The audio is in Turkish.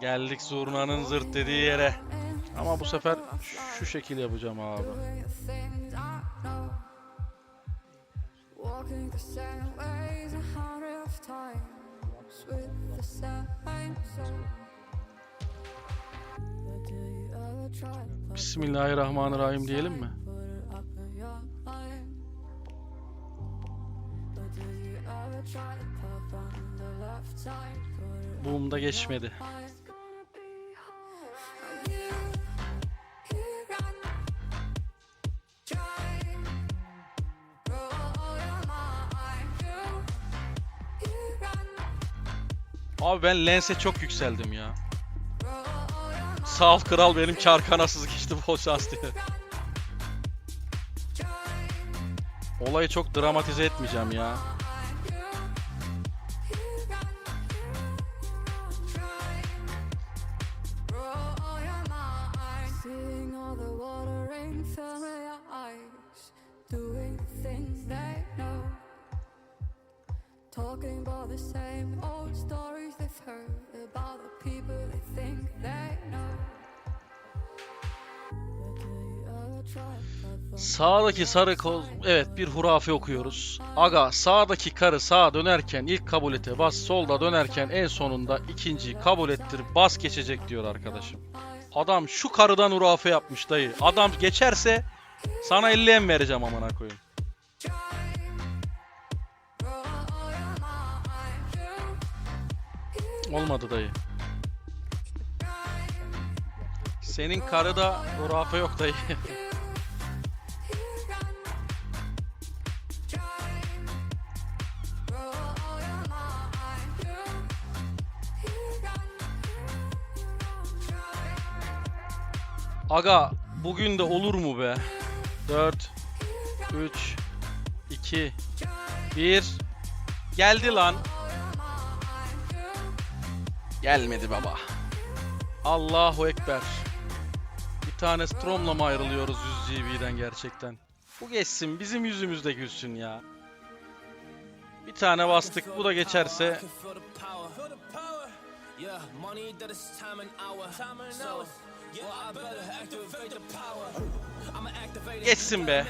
Geldik zurnanın zırt dediği yere. Ama bu sefer şu şekil yapacağım abi. Walking the same ways a Abi ben lense çok yükseldim ya. Sağ ol kral benim çar kanasız geçti bol şans diye. Olayı çok dramatize etmeyeceğim ya. Talking about the same old stories they've heard about the people they think they know. Sağdaki sarı kol... Evet bir hurafe okuyoruz. Aga sağdaki karı sağa dönerken ilk kabul ete bas. Solda dönerken en sonunda ikinciyi kabul ettir. Bas geçecek diyor arkadaşım. Adam şu karıdan hurafe yapmış dayı. Adam geçerse sana 50 em vereceğim amına koyayım. Olmadı dayı. Senin karıda hurafe yok dayı. Aga bugün de olur mu be? 4 3 2 1 Geldi lan. Gelmedi baba. Allahu ekber. Bir tane Strom'la mı ayrılıyoruz 100 GB'den gerçekten? Bu geçsin bizim yüzümüzde gülsün ya. Bir tane bastık bu da geçerse geçsin be.